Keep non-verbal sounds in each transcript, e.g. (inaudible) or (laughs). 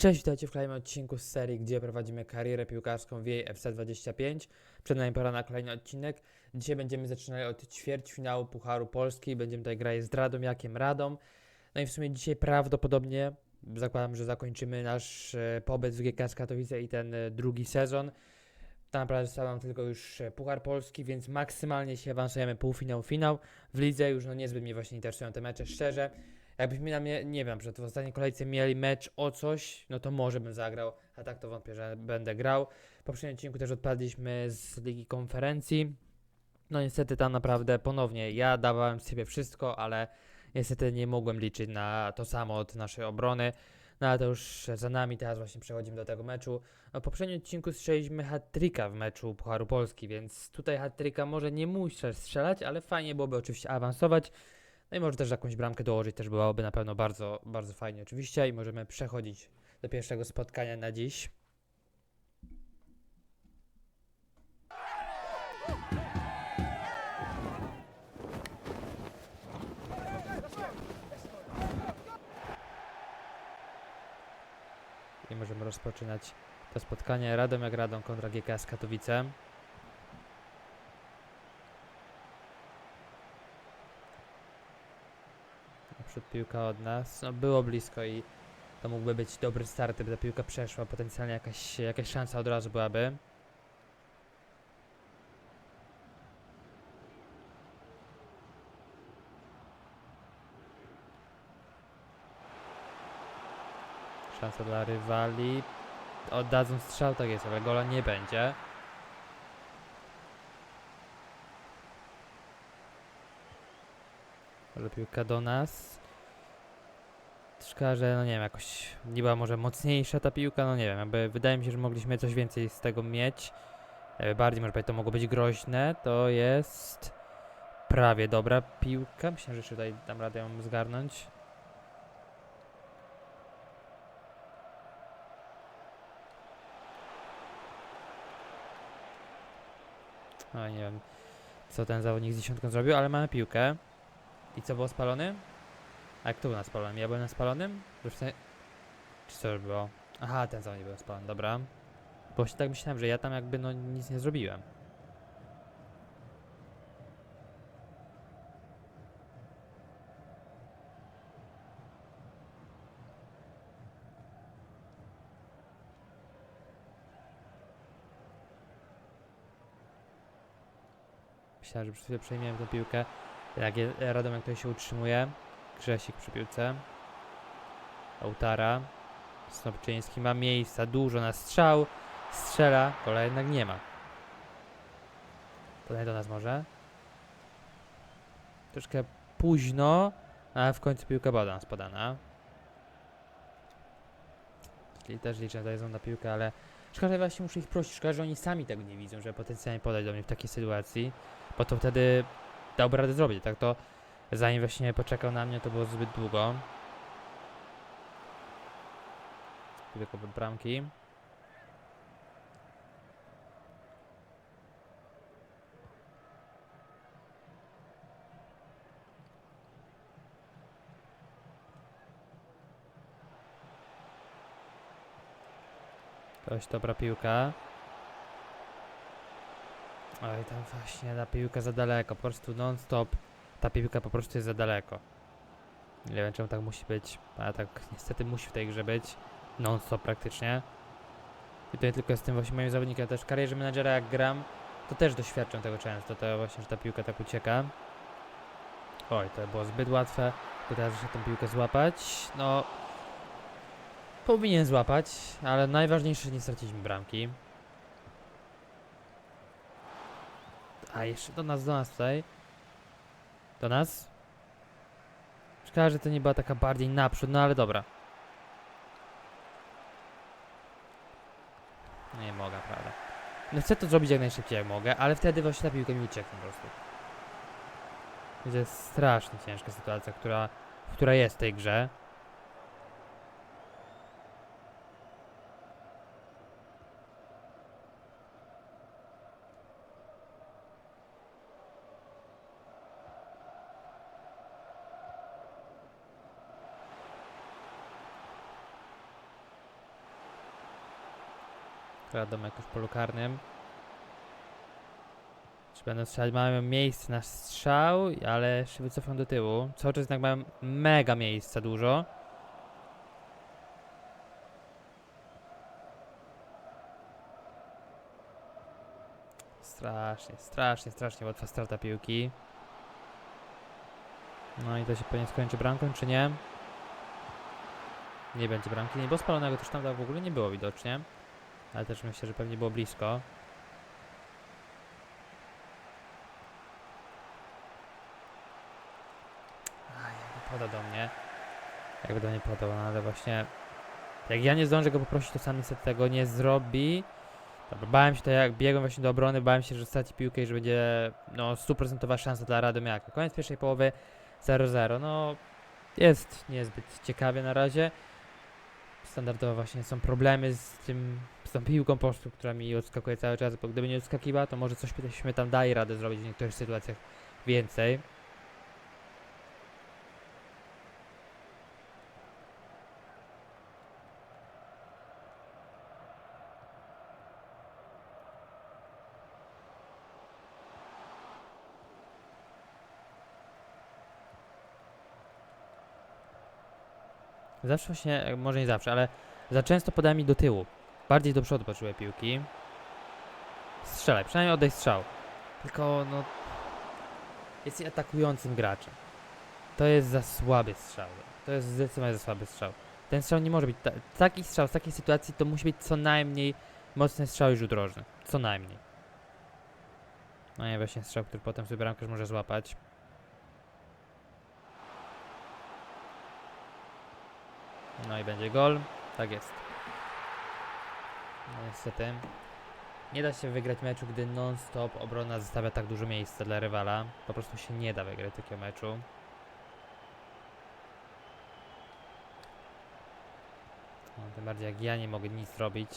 Cześć, witajcie w kolejnym odcinku z serii, gdzie prowadzimy karierę piłkarską w jej FC25. Przed nami pora na kolejny odcinek. Dzisiaj będziemy zaczynali od ćwierćfinału Pucharu Polski. Będziemy tutaj grać z Radomiakiem Radom. No i w sumie dzisiaj prawdopodobnie zakładam, że zakończymy nasz e, pobyt w GKS Katowice i ten e, drugi sezon. Tak naprawdę został nam tylko już e, Puchar Polski, więc maksymalnie się awansujemy półfinał, finał. W lidze już no niezbyt mnie właśnie interesują te mecze, szczerze. Jakbyśmy na mnie, nie wiem, że w ostatniej kolejce mieli mecz o coś, no to może bym zagrał, a tak to wątpię, że będę grał. W poprzednim odcinku też odpadliśmy z Ligi Konferencji. No niestety tam naprawdę ponownie ja dawałem z siebie wszystko, ale niestety nie mogłem liczyć na to samo od naszej obrony. No ale to już za nami, teraz właśnie przechodzimy do tego meczu. No, w poprzednim odcinku strzeliśmy hat-tricka w meczu Pucharu Polski, więc tutaj hat-tricka może nie muszę strzelać, ale fajnie byłoby oczywiście awansować. No i może też jakąś bramkę dołożyć, też byłoby na pewno bardzo, bardzo fajnie oczywiście i możemy przechodzić do pierwszego spotkania na dziś. I możemy rozpoczynać to spotkanie Radom jak Radom kontra GKS Katowice. Przed piłka od nas. No było blisko i to mógłby być dobry start, gdyby ta piłka przeszła. Potencjalnie jakaś, jakaś szansa od razu byłaby. Szansa dla rywali. Oddadzą strzał, tak jest, ale gola nie będzie. Ale piłka do nas. Szkoda, że no nie wiem, jakoś nie była może mocniejsza ta piłka, no nie wiem, jakby wydaje mi się, że mogliśmy coś więcej z tego mieć. E, Bardziej może powiedzieć, to mogło być groźne. To jest prawie dobra piłka. Myślę, że jeszcze tutaj dam radę ją zgarnąć. No nie wiem, co ten zawodnik z dziesiątką zrobił, ale mamy piłkę. I co było spalony? A kto był na spalonym? Ja byłem na spalonym? Już Czy co było? Aha, ten zawodnik był spalony, dobra. Bo się tak myślałem, że ja tam jakby no nic nie zrobiłem. Myślałem, że przez chwilę przejmiemy tę piłkę. Jak Radomiak się utrzymuje. Grzesik przy piłce. Ołtara. Snopczyński ma miejsca dużo na strzał. Strzela, gola jednak nie ma. Podaj do nas może. Troszkę późno, ale w końcu piłka nas podana. Czyli też liczę tutaj na piłkę, ale szkoda, że właśnie muszę ich prosić. Szkoda, że oni sami tego nie widzą, że potencjalnie podać do mnie w takiej sytuacji. Bo to wtedy dałby radę zrobić. Tak to zanim właśnie poczekał na mnie, to było zbyt długo. Tylko bramki. Dość dobra piłka. Oj, tam właśnie ta piłka za daleko, po prostu non-stop. Ta piłka po prostu jest za daleko. Nie wiem czemu tak musi być, ale tak niestety musi w tej grze być. Non-stop praktycznie. I to nie tylko z tym właśnie moim zawodnikiem, też w karierze menadżera jak gram, to też doświadczam tego często, to właśnie, że ta piłka tak ucieka. Oj, to było zbyt łatwe. To teraz muszę tę piłkę złapać. No, powinien złapać, ale najważniejsze, że nie straciliśmy bramki. A jeszcze do nas, do nas tutaj. Do nas? Szkoda, że to nie była taka bardziej naprzód, no ale dobra. Nie mogę, prawda. No chcę to zrobić jak najszybciej jak mogę, ale wtedy właśnie ta piłka mi ucieknie po prostu. To jest strasznie ciężka sytuacja, która, która jest w tej grze. Radomek już w polu karnym. Czy będą strzelać? Mają miejsce na strzał, ale się wycofam do tyłu. Cały czas jednak mają mega miejsca dużo. Strasznie, strasznie, strasznie łatwa strata piłki. No i to się pewnie skończy bramką, czy nie? Nie będzie bramki, nie, bo spalonego też tam w ogóle nie było widocznie. Ale też myślę, że pewnie było blisko. Aj, podał do mnie. Jakby do mnie podał, no ale właśnie... Jak ja nie zdążę go poprosić, to sam niestety tego nie zrobi. Dobra, bałem się to jak biegłem właśnie do obrony, bałem się, że straci piłkę i że będzie no stuprocentowa szansa dla Radomiaka. Koniec pierwszej połowy 0-0. No jest niezbyt ciekawie na razie. Standardowo właśnie są problemy z tym, z tą piłką po prostu, która mi odskakuje cały czas, bo gdyby nie odskakiwała, to może coś byśmy tam dali radę zrobić w niektórych sytuacjach więcej. Zawsze właśnie, może nie zawsze, ale za często podała mi do tyłu. Bardziej do przodu piłki. Strzelaj, przynajmniej oddaj strzał. Tylko no... Jest atakującym graczem. To jest za słaby strzał. To jest zdecydowanie za słaby strzał. Ten strzał nie może być... Ta, taki strzał z takiej sytuacji to musi być co najmniej mocny strzał i rzut rożny. Co najmniej. No i właśnie strzał, który potem sobie bramkarz może złapać. No i będzie gol. Tak jest. No niestety. Nie da się wygrać meczu, gdy non-stop obrona zostawia tak dużo miejsca dla rywala. Po prostu się nie da wygrać takiego meczu. No, tym bardziej jak ja nie mogę nic zrobić.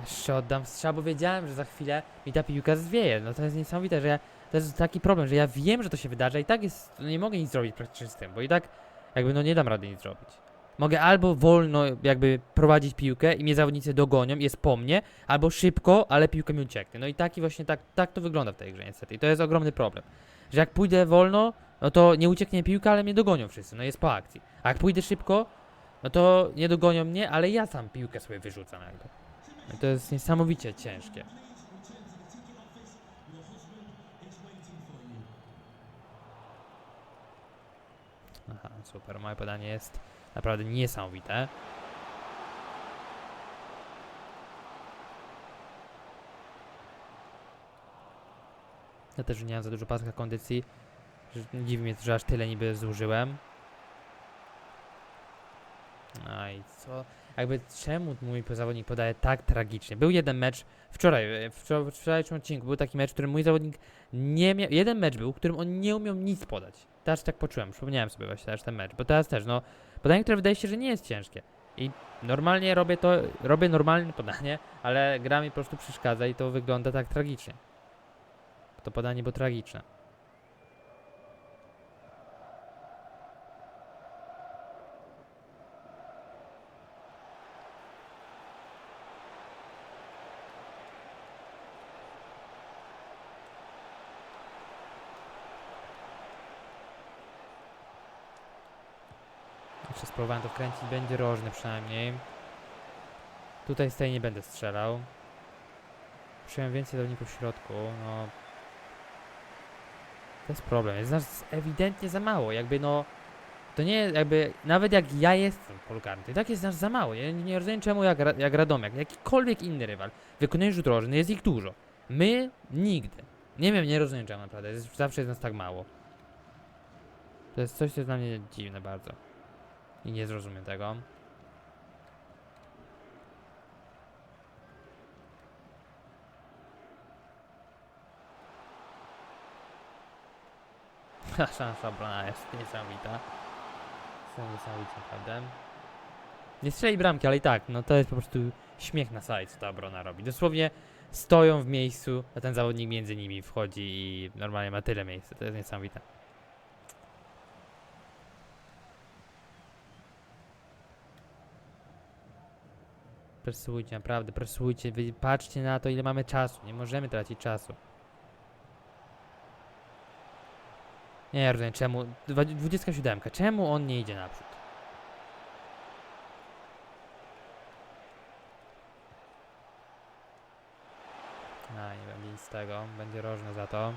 Jeszcze oddam strzał, bo wiedziałem, że za chwilę mi ta piłka zwieje. No to jest niesamowite, że ja, to jest taki problem, że ja wiem, że to się wydarza i tak jest, no nie mogę nic zrobić praktycznie z tym, bo i tak jakby no nie dam rady nic zrobić. Mogę albo wolno jakby prowadzić piłkę i mnie zawodnicy dogonią, jest po mnie, albo szybko, ale piłka mi ucieknie. No i taki właśnie tak, tak to wygląda w tej grze niestety. I to jest ogromny problem. Że jak pójdę wolno, no to nie ucieknie piłka, ale mnie dogonią wszyscy, no jest po akcji. A jak pójdę szybko, no to nie dogonią mnie, ale ja sam piłkę sobie wyrzucam jakby. To jest niesamowicie ciężkie. Aha, super. Moje podanie jest naprawdę niesamowite. Ja też nie mam za dużo paska kondycji. Dziwi mnie, że aż tyle niby zużyłem. No i co? Jakby czemu mój zawodnik podaje tak tragicznie? Był jeden mecz wczoraj, e, w wczorajszym odcinku był taki mecz, w którym mój zawodnik nie miał. Jeden mecz był, w którym on nie umiał nic podać. Teraz tak poczułem, przypomniałem sobie właśnie też ten mecz, bo teraz też, no, podanie, które wydaje się, że nie jest ciężkie. I normalnie robię to, robię normalne podanie, ale gra mi po prostu przeszkadza i to wygląda tak tragicznie. To podanie było tragiczne. Jeszcze wkręcić, będzie rożny przynajmniej. Tutaj z tej nie będę strzelał. Przyjąłem więcej zawodników w środku, no... To jest problem, jest nas ewidentnie za mało, jakby no... To nie jakby, nawet jak ja jestem polkarny, to i tak jest nas za mało. Ja nie rozumiem czemu jak, jak Radomiak, jakikolwiek inny rywal wykonuje rzut rożny, jest ich dużo. My nigdy. Nie wiem, nie rozumiem czemu naprawdę, jest, zawsze jest nas tak mało. To jest coś, co jest dla mnie dziwne bardzo. I nie zrozumiem tego. (laughs) Ta szansa obrona jest niesamowita. Są niesamowicie naprawdę. Nie strzeli bramki, ale i tak, no to jest po prostu śmiech na sali, co ta obrona robi. Dosłownie stoją w miejscu, a ten zawodnik między nimi wchodzi i normalnie ma tyle miejsca. To jest niesamowite. Presujcie, naprawdę, presujcie. Patrzcie na to, ile mamy czasu. Nie możemy tracić czasu. Nie ja rozumiem, czemu. dwa- 27. Czemu on nie idzie naprzód? A, nie będzie nic z tego. Będzie rożno za to.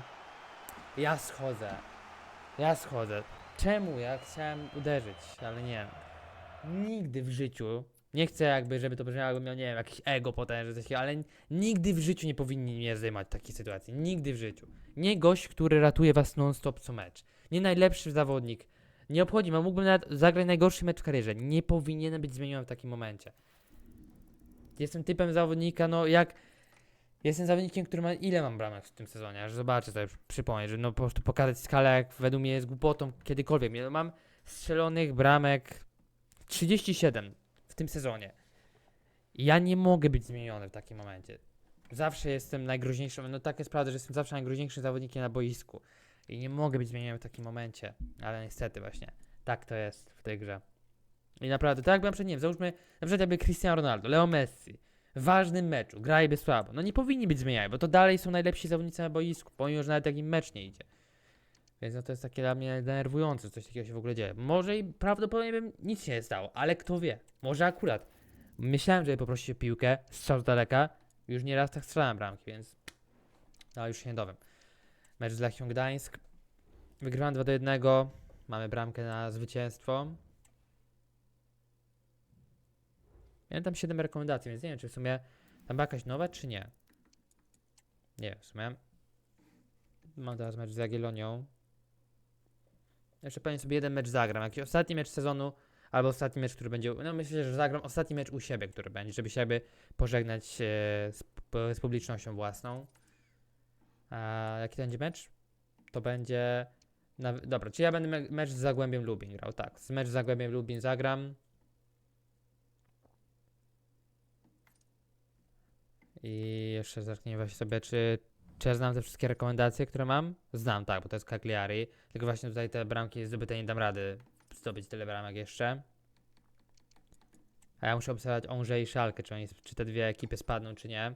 Ja schodzę. Ja schodzę. Czemu? Ja chciałem uderzyć, ale nie. Nigdy w życiu. Nie chcę jakby, żeby to brzmiało, jakbym miał, nie wiem, jakieś ego potężne, ale nigdy w życiu nie powinni mnie zdejmować takiej sytuacji. Nigdy w życiu. Nie gość, który ratuje was non-stop co mecz. Nie najlepszy zawodnik. Nie obchodzi mnie, mógłbym nawet zagrać najgorszy mecz w karierze. Nie powinienem być zmieniony w takim momencie. Jestem typem zawodnika, no jak... Jestem zawodnikiem, który ma... Ile mam bramek w tym sezonie? Aż zobaczę sobie, przypomnę, że no po prostu pokazać skalę, jak według mnie jest głupotą kiedykolwiek. Mam strzelonych bramek 37 w tym sezonie. Ja nie mogę być zmieniony w takim momencie. Zawsze jestem najgroźniejszym, no tak jest prawda, że jestem zawsze najgroźniejszym zawodnikiem na boisku. I nie mogę być zmieniony w takim momencie. Ale niestety właśnie, tak to jest w tej grze. I naprawdę, tak jak byłem przed nim, załóżmy, na przykład jakby Cristiano Ronaldo, Leo Messi, w ważnym meczu, grajby słabo. No nie powinni być zmieniani, bo to dalej są najlepsi zawodnicy na boisku, pomimo, że nawet jak im mecz nie idzie. Więc no to jest takie dla mnie denerwujące, coś takiego się w ogóle dzieje. Może i prawdopodobnie bym nic się nie stało, ale kto wie. Może akurat. Myślałem, żeby poprosić o piłkę, strzał z daleka. Już nieraz tak strzelałem bramki, więc no już się nie dowiem. Mecz z Lechią Gdańsk. Wygrywam 2 do 1. Mamy bramkę na zwycięstwo. Miałem tam 7 rekomendacji, więc nie wiem, czy w sumie tam była jakaś nowa, czy nie. Nie wiem, w sumie. Mam teraz mecz z Jagiellonią. Jeszcze pewnie sobie jeden mecz zagram. Jakiś ostatni mecz sezonu, albo ostatni mecz, który będzie. No myślę, że zagram ostatni mecz u siebie, który będzie, żeby się jakby pożegnać e, z, z publicznością własną. A jaki to będzie mecz? To będzie. Na, dobra, czy ja będę me mecz z Zagłębiem Lubin grał? Tak, z mecz z Zagłębiem Lubin zagram. I jeszcze zerknijmy właśnie sobie, czy, czy ja znam te wszystkie rekomendacje, które mam? Znam, tak, bo to jest Cagliari. Tylko właśnie tutaj te bramki zdobyte nie dam rady zdobyć tyle bramek jeszcze. A ja muszę obserwować Onże i Szalkę, czy, oni, czy te dwie ekipy spadną, czy nie.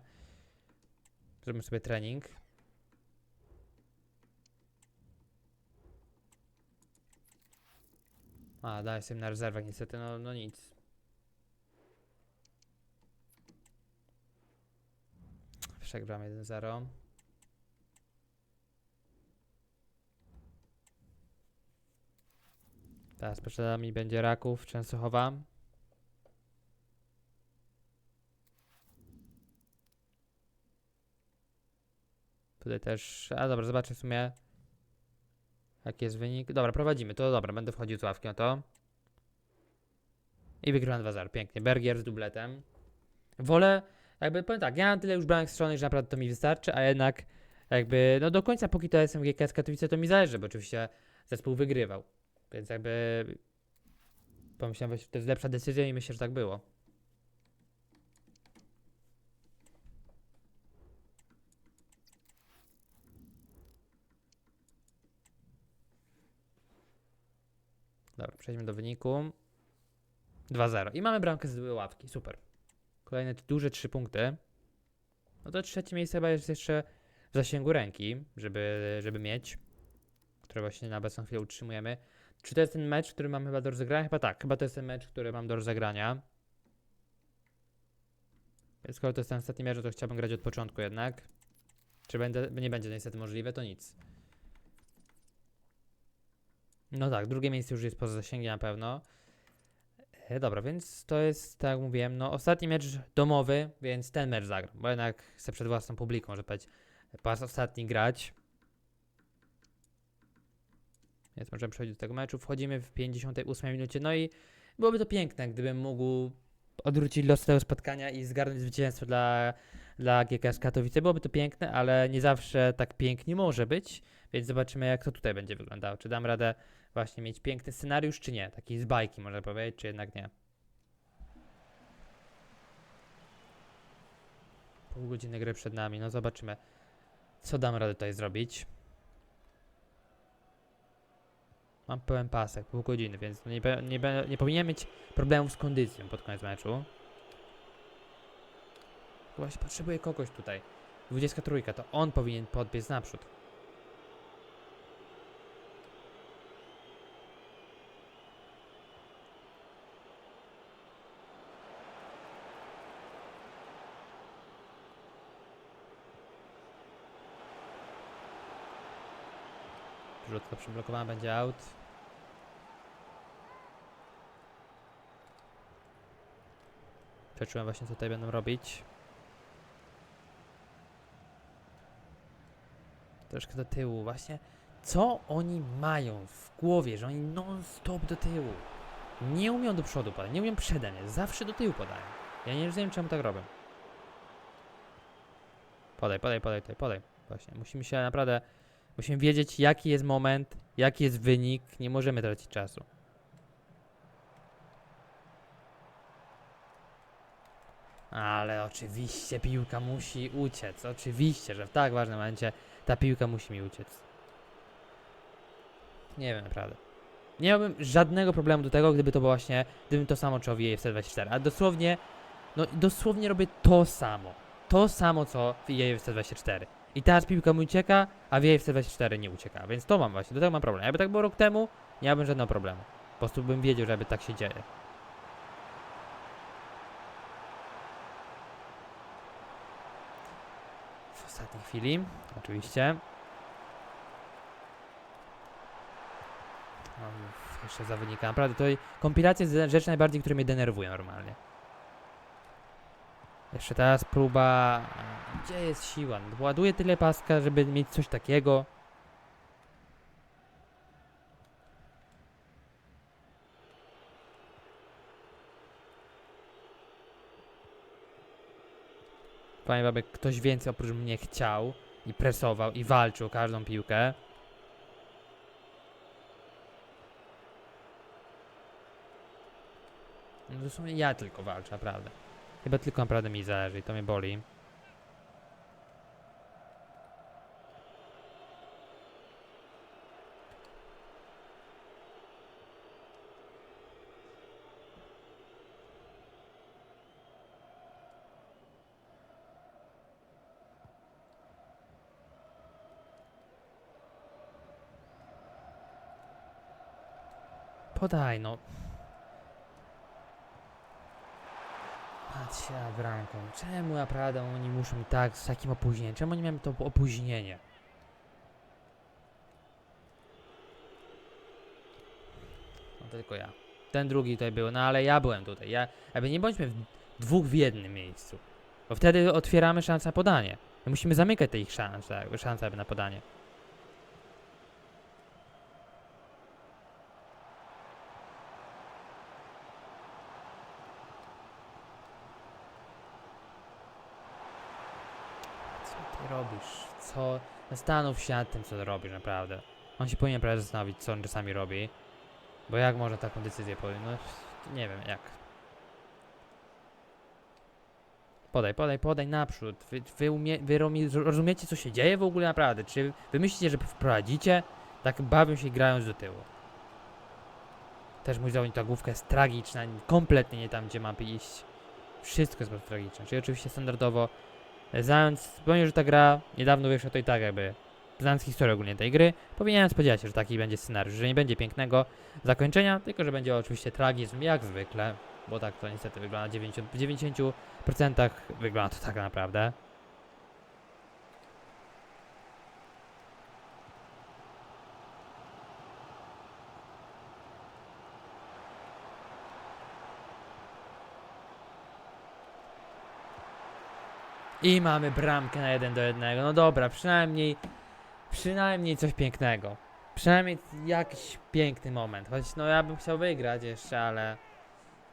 Zrobimy sobie trening. A, daj sobie na rezerwach niestety, no, no nic. Przegram 1-0. Teraz przed nami będzie Raków, Częstochowa. Tutaj też. A dobra, zobaczę w sumie. Jaki jest wynik. Dobra, prowadzimy. To dobra, będę wchodził z ławki na to. I wygrałem 2-0. Pięknie. Bergier z dubletem. Wolę, jakby powiem tak, ja mam tyle już bramek strzelzonych, że naprawdę to mi wystarczy, a jednak jakby, no do końca póki to jestem GKS Katowice, to mi zależy, bo oczywiście zespół wygrywał. Więc jakby pomyślałem, że to jest lepsza decyzja i myślę, że tak było. Dobra, przejdźmy do wyniku. 2-0. I mamy bramkę z ławki. Super. Kolejne duże 3 punkty. No to trzecie miejsce chyba jest jeszcze w zasięgu ręki, żeby, żeby mieć. Które właśnie na obecną chwilę utrzymujemy. Czy to jest ten mecz, który mam chyba do rozegrania? Chyba tak. Chyba to jest ten mecz, który mam do rozegrania. Skoro to jest ten ostatni mecz, to chciałbym grać od początku jednak. Czy będę, nie będzie niestety możliwe, to nic. No tak, drugie miejsce już jest poza zasięgiem na pewno. E, dobra, więc to jest, tak jak mówiłem, no ostatni mecz domowy, więc ten mecz zagram, bo jednak chcę przed własną publiką, że powiedzieć, po raz ostatni grać więc możemy przechodzić do tego meczu. Wchodzimy w 58 minucie, no i byłoby to piękne, gdybym mógł odwrócić los tego spotkania i zgarnąć zwycięstwo dla, dla GKS Katowice. Byłoby to piękne, ale nie zawsze tak pięknie może być, więc zobaczymy, jak to tutaj będzie wyglądało. Czy dam radę właśnie mieć piękny scenariusz, czy nie? Taki z bajki, można powiedzieć, czy jednak nie. Pół godziny gry przed nami, no zobaczymy, co dam radę tutaj zrobić. Mam pełen pasek, pół godziny, więc nie, nie, nie powinien mieć problemów z kondycją pod koniec meczu. Właśnie potrzebuję kogoś tutaj. 23, to on powinien podbiec naprzód. Przyblokowana będzie out. Przeczułem właśnie co tutaj będą robić. Troszkę do tyłu, właśnie. Co oni mają w głowie, że oni non-stop do tyłu? Nie umią do przodu podać, nie umią przede mnie, zawsze do tyłu podają. Ja nie rozumiem czemu tak robią. Podaj, podaj, podaj, tutaj, podaj. Właśnie, musimy się naprawdę, musimy wiedzieć jaki jest moment, jaki jest wynik, nie możemy tracić czasu. Ale oczywiście piłka musi uciec. Oczywiście, że w tak ważnym momencie ta piłka musi mi uciec. Nie wiem naprawdę. Nie miałbym żadnego problemu do tego, gdyby to było właśnie, gdybym to samo czuł w EA FC24. A dosłownie, no dosłownie robię to samo. To samo co w EA FC24. I teraz piłka mi ucieka, a w EA FC24 nie ucieka. Więc to mam właśnie, do tego mam problem. Jakby tak było rok temu, nie miałbym żadnego problemu. Po prostu bym wiedział, że jakby tak się dzieje. w ostatniej chwili, oczywiście. Mam jeszcze zawodnika. Naprawdę, to kompilacja jest rzecz najbardziej, które mnie denerwują normalnie. Jeszcze teraz próba... Gdzie jest siła? Ładuję tyle paska, żeby mieć coś takiego. Pamiętam, aby ktoś więcej oprócz mnie chciał i presował i walczył o każdą piłkę. No dosłownie ja tylko walczę, naprawdę. Chyba tylko naprawdę mi zależy i to mnie boli. Podaj, no. Patrzcie na bramką. Czemu naprawdę oni muszą tak z takim opóźnieniem? Czemu oni mają to opóźnienie? No tylko ja. Ten drugi tutaj był, no ale ja byłem tutaj. Ja, jakby nie bądźmy w dwóch w jednym miejscu. Bo wtedy otwieramy szansę na podanie. My musimy zamykać te ich szanse, szanse na podanie. Co robisz? Co? Zastanów się nad tym, co robisz, naprawdę. On się powinien naprawdę zastanowić, co on czasami robi. Bo jak można taką decyzję podjąć? No, nie wiem, jak. Podaj, podaj, podaj naprzód. Wy, wy, umie, wy rozumiecie, co się dzieje w ogóle naprawdę? Czy wy myślicie, że wprowadzicie? Tak bawią się grając do tyłu. Też mój zawodnik, ta główka jest tragiczna, kompletnie nie tam, gdzie ma iść. Wszystko jest prostu tragiczne. Czyli oczywiście standardowo Znając, pomimo, że ta gra niedawno wyszła, to i tak jakby, znając historię ogólnie tej gry, powinienem spodziewać się, że taki będzie scenariusz, że nie będzie pięknego zakończenia, tylko że będzie oczywiście tragizm, jak zwykle, bo tak to niestety wygląda, 90, w 90% wygląda to tak naprawdę. I mamy bramkę na 1 do 1. No dobra, przynajmniej przynajmniej coś pięknego. Przynajmniej jakiś piękny moment. Choć no ja bym chciał wygrać jeszcze, ale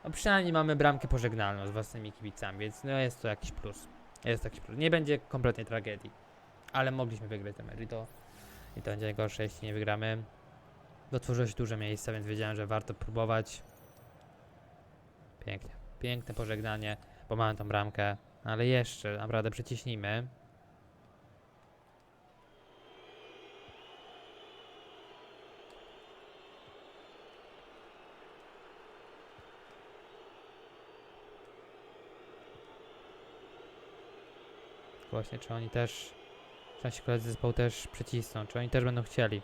no przynajmniej mamy bramkę pożegnalną z własnymi kibicami, więc no jest to jakiś plus. Jest to jakiś plus. Nie będzie kompletnie tragedii. Ale mogliśmy wygrać ten mecz i to, i to będzie najgorsze, jeśli nie wygramy. Dotworzyło się duże miejsca, więc wiedziałem, że warto próbować. Pięknie. Piękne pożegnanie, bo mamy tą bramkę. Ale jeszcze, naprawdę przyciśnijmy. Właśnie, czy oni też, nasi koledzy zespołu też przycisną, czy oni też będą chcieli.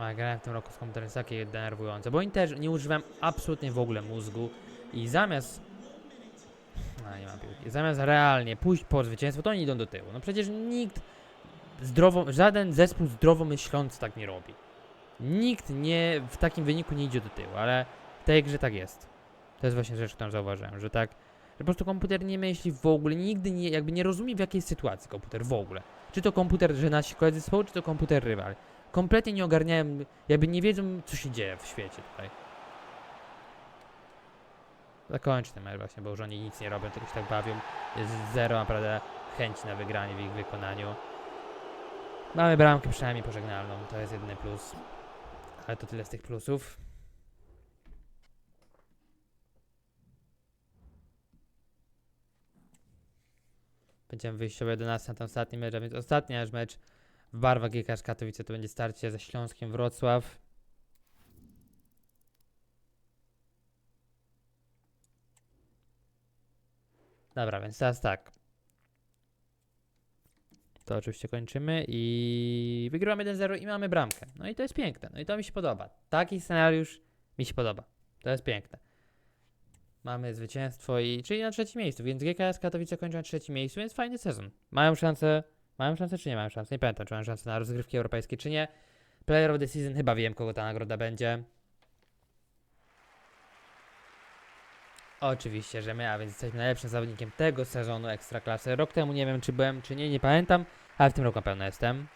A, grałem w tym roku z komputerem jest takie denerwujące, bo oni też nie używam absolutnie w ogóle mózgu i zamiast... No nie mam piłki. Zamiast realnie pójść po zwycięstwo, to oni idą do tyłu. No przecież nikt zdrowo, żaden zespół zdrowo myślący tak nie robi. Nikt nie w takim wyniku nie idzie do tyłu, ale w tej grze tak jest. To jest właśnie rzecz, którą zauważyłem, że tak, że po prostu komputer nie myśli w ogóle, nigdy nie, jakby nie rozumie w jakiej sytuacji komputer w ogóle. Czy to komputer, że nasi koledzy zespołu, czy to komputer rywal. Kompletnie nie ogarniają, jakby nie wiedzą, co się dzieje w świecie tutaj. Zakończę ten mecz właśnie, bo już oni nic nie robią, tylko się tak bawią. Jest zero naprawdę chęci na wygranie w ich wykonaniu. Mamy bramkę przynajmniej pożegnalną, to jest jedyny plus. Ale to tyle z tych plusów. Będziemy wyjściowo 11 na ten ostatni mecz, a więc ostatni nasz mecz w barwach GKS Katowice to będzie starcie ze Śląskiem Wrocław. Dobra, więc teraz tak. To oczywiście kończymy i wygrywamy 1-0 i mamy bramkę. No i to jest piękne. No i to mi się podoba. Taki scenariusz mi się podoba. To jest piękne. Mamy zwycięstwo i czyli na trzecim miejscu, więc GKS Katowice kończą na trzecim miejscu, więc fajny sezon. Mają szansę, mają szansę czy nie mają szansy? Nie pamiętam, czy mają szansę na rozgrywki europejskie, czy nie. Player of the Season chyba wiem, kogo ta nagroda będzie. Oczywiście, że my, a więc jesteśmy najlepszym zawodnikiem tego sezonu Ekstraklasy. Rok temu nie wiem, czy byłem, czy nie, nie pamiętam, ale w tym roku na pewno jestem.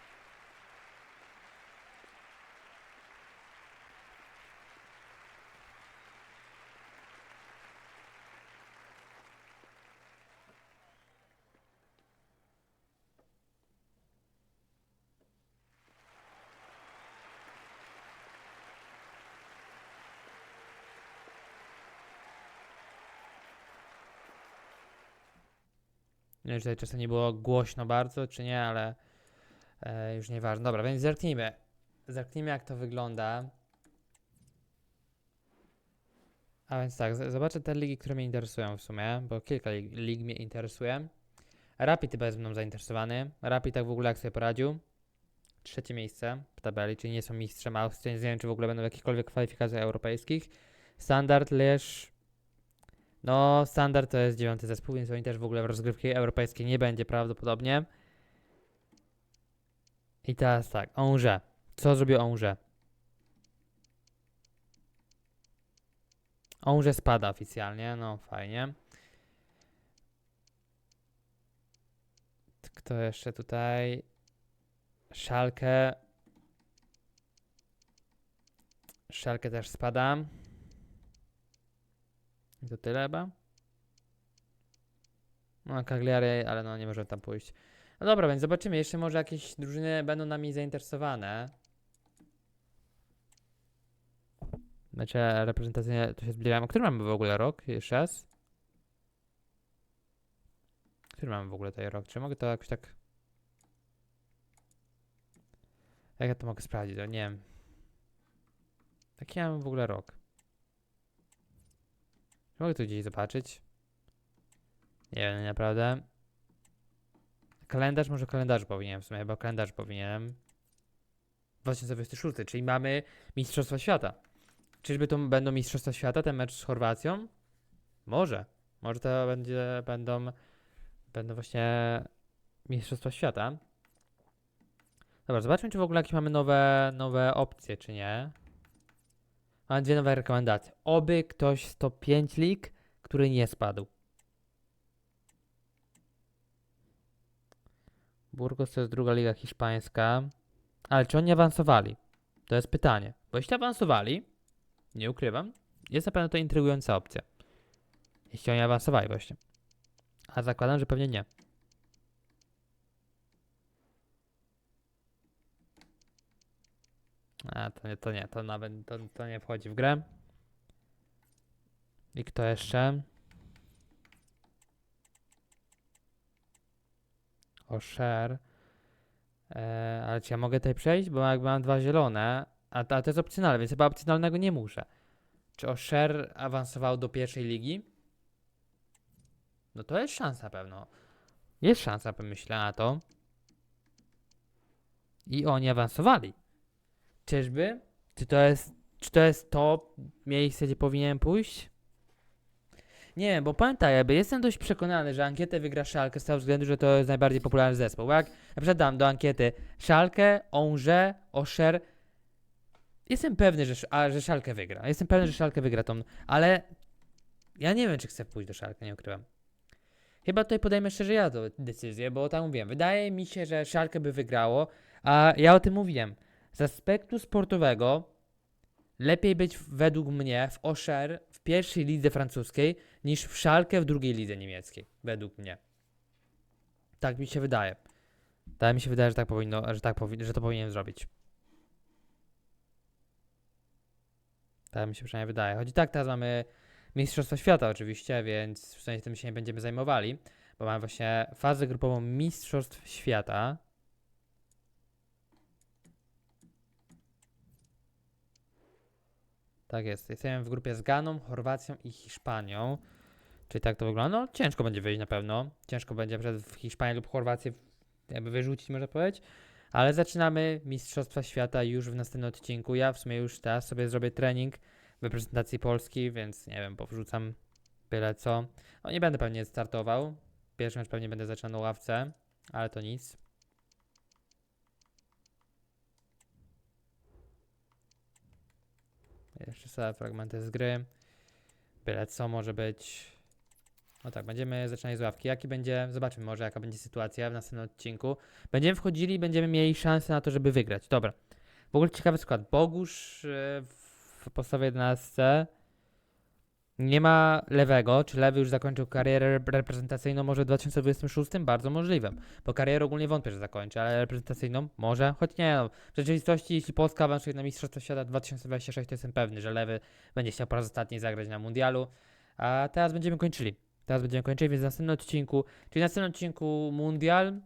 Wiem, czy tutaj czasem nie było głośno bardzo, czy nie, ale e, już nieważne. Dobra, więc zerknijmy. Zerknijmy, jak to wygląda. A więc tak, zobaczę te ligi, które mnie interesują w sumie, bo kilka lig, lig mnie interesuje. Rapid chyba jest mną zainteresowany. Rapid tak w ogóle jak sobie poradził. Trzecie miejsce w tabeli, czyli nie są mistrzem Austrii. Nie wiem, czy w ogóle będą w jakichkolwiek kwalifikacjach europejskich. Standard, Lesz, no, standard to jest dziewiąty zespół, więc oni też w ogóle w rozgrywki europejskiej nie będzie prawdopodobnie. I teraz tak, Onże. Co zrobił Onże? Onże spada oficjalnie, no fajnie. Kto jeszcze tutaj? Szalkę. Szalkę też spada. To tyle chyba. No, Cagliari, ale no nie możemy tam pójść. No dobra, więc zobaczymy. Jeszcze może jakieś drużyny będą nami zainteresowane. Mecze reprezentacyjne to się zbliżają. Który mamy w ogóle rok? Jeszcze raz? Który mamy w ogóle tutaj rok? Czy mogę to jakoś tak... Jak ja to mogę sprawdzić? No nie wiem. Jaki mamy w ogóle rok? Mogę tu gdzieś zobaczyć? Nie wiem, naprawdę. Kalendarz, może kalendarz powinienem w sumie, chyba kalendarz powinienem. 2026, czyli mamy Mistrzostwa Świata. Czyżby to będą Mistrzostwa Świata, ten mecz z Chorwacją? Może. Może to będzie, będą, będą właśnie Mistrzostwa Świata. Dobra, zobaczmy, czy w ogóle jakieś mamy nowe, nowe opcje, czy nie. Mam dwie nowe rekomendacje. Oby ktoś z top 5 lig, który nie spadł. Burgos to jest druga liga hiszpańska. Ale czy oni awansowali? To jest pytanie. Bo jeśli awansowali, nie ukrywam, jest na pewno to intrygująca opcja. Jeśli oni awansowali właśnie. A zakładam, że pewnie nie. A, to nie, to nie, to nawet, to, to nie wchodzi w grę. I kto jeszcze? O, share. E, ale czy ja mogę tutaj przejść? Bo jakby mam dwa zielone, a, a to jest opcjonalne, więc chyba opcjonalnego nie muszę. Czy Osher awansował do pierwszej ligi? No to jest szansa pewno. Jest szansa, myślę na to. I oni awansowali. Czyżby? Czy to jest, czy to jest to miejsce, gdzie powinienem pójść? Nie wiem, bo pamiętaj, jakby jestem dość przekonany, że ankietę wygra Szalkę z tego względu, że to jest najbardziej popularny zespół. Bo jak na dam do ankiety Szalkę, Onże, Osher, jestem pewny, że, a, że Szalkę wygra. Jestem pewny, że Szalkę wygra tą, ale ja nie wiem, czy chcę pójść do Szalkę, nie ukrywam. Chyba tutaj podejmę szczerze ja decyzję, bo tak mówiłem, wydaje mi się, że Szalkę by wygrało, a ja o tym mówiłem. Z aspektu sportowego lepiej być według mnie w Osher w pierwszej lidze francuskiej niż w Szalkę w drugiej lidze niemieckiej. Według mnie. Tak mi się wydaje. Tak mi się wydaje, że tak powinno, że, tak powi- że to powinien zrobić. Tak mi się przynajmniej wydaje. Choć i tak teraz mamy Mistrzostwa Świata oczywiście, więc w sensie tym się nie będziemy zajmowali, bo mamy właśnie fazę grupową Mistrzostw Świata. Tak jest. Jesteśmy w grupie z Ganą, Chorwacją i Hiszpanią. Czyli tak to wygląda. No, ciężko będzie wyjść na pewno. Ciężko będzie przed w Hiszpanię lub Chorwację jakby wyrzucić, można powiedzieć. Ale zaczynamy Mistrzostwa Świata już w następnym odcinku. Ja w sumie już teraz sobie zrobię trening w reprezentacji Polski, więc nie wiem, powrzucam byle co. No nie będę pewnie startował. Pierwszy mecz pewnie będę zaczynał na ławce, ale to nic. Jeszcze sobie fragmenty z gry. Byle co może być. No tak, będziemy zaczynać z ławki. Jaki będzie, zobaczymy może jaka będzie sytuacja w następnym odcinku. Będziemy wchodzili i będziemy mieli szansę na to, żeby wygrać. Dobra. W ogóle ciekawy skład. Bogusz e, w podstawie 11. Nie ma lewego, czy lewy już zakończył karierę rep- reprezentacyjną może w 2026? Bardzo możliwe, bo karierę ogólnie wątpię, że zakończy, ale reprezentacyjną może, choć nie no. W rzeczywistości, jeśli Polska awansuje na Mistrzostwa Świata 2026, to jestem pewny, że lewy będzie chciał po raz ostatni zagrać na mundialu. A teraz będziemy kończyli. Teraz będziemy kończyli, więc w następnym odcinku, czyli w następnym odcinku mundial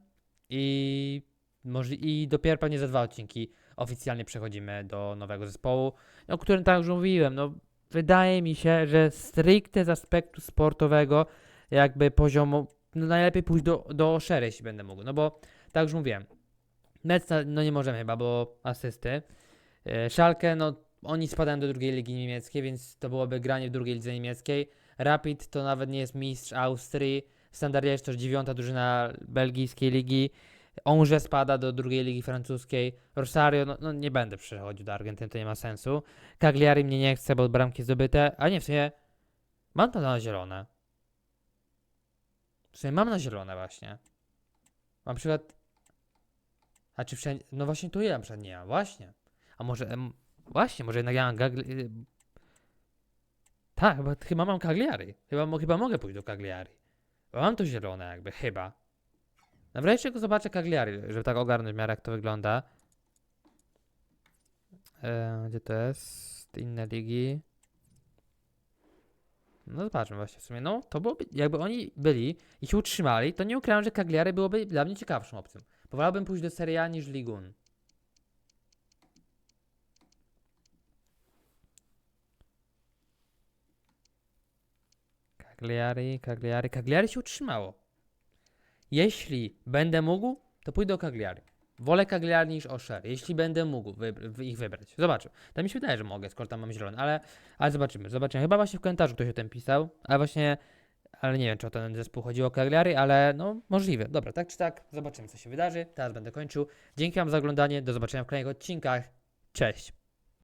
i może i dopiero pewnie za dwa odcinki oficjalnie przechodzimy do nowego zespołu, o którym tak już mówiłem, no wydaje mi się, że stricte z aspektu sportowego, jakby poziomu, no najlepiej pójść do, do szery, jeśli będę mógł, no bo tak już mówiłem, Metz, no nie możemy chyba, bo asysty, E, Schalke, no oni spadają do drugiej ligi niemieckiej, więc to byłoby granie w drugiej lidze niemieckiej, Rapid to nawet nie jest mistrz Austrii, Standard jest już dziewiąta drużyna belgijskiej ligi, Onże spada do drugiej ligi francuskiej, Rosario, no, no nie będę przechodził do Argentyny, to nie ma sensu. Cagliari mnie nie chce, bo bramki zdobyte, a nie, w sumie mam to na zielone. W sumie mam na zielone właśnie. Mam przykład... A czy wszędzie... No właśnie tu ja przykład nie mam, właśnie. A może... em, Właśnie, może jednak ja mam Gagli... y, Tak, chyba, chyba mam Cagliari. Chyba, chyba mogę pójść do Cagliari. Bo mam to zielone jakby, chyba. No wreszcie go zobaczę Cagliari, żeby tak ogarnąć w miarę jak to wygląda. E, gdzie to jest? Inne ligi. No zobaczmy właśnie w sumie. No to byłoby, jakby oni byli i się utrzymali, to nie ukrywam, że Cagliari byłoby dla mnie ciekawszą opcją. Bo wolałbym pójść do Serie A niż Ligun. Cagliari, Cagliari, Cagliari się utrzymało. Jeśli będę mógł, to pójdę do Cagliari. Wolę Cagliari niż Osher, jeśli będę mógł ich wybrać. Zobaczę. To mi się wydaje, że mogę, skoro tam mam zielony, ale, ale zobaczymy, zobaczymy. Chyba właśnie w komentarzu ktoś o tym pisał, ale właśnie, ale nie wiem, czy o ten zespół chodziło o Cagliari, ale no możliwe. Dobra, tak czy tak, zobaczymy, co się wydarzy. Teraz będę kończył. Dzięki Wam za oglądanie, do zobaczenia w kolejnych odcinkach. Cześć!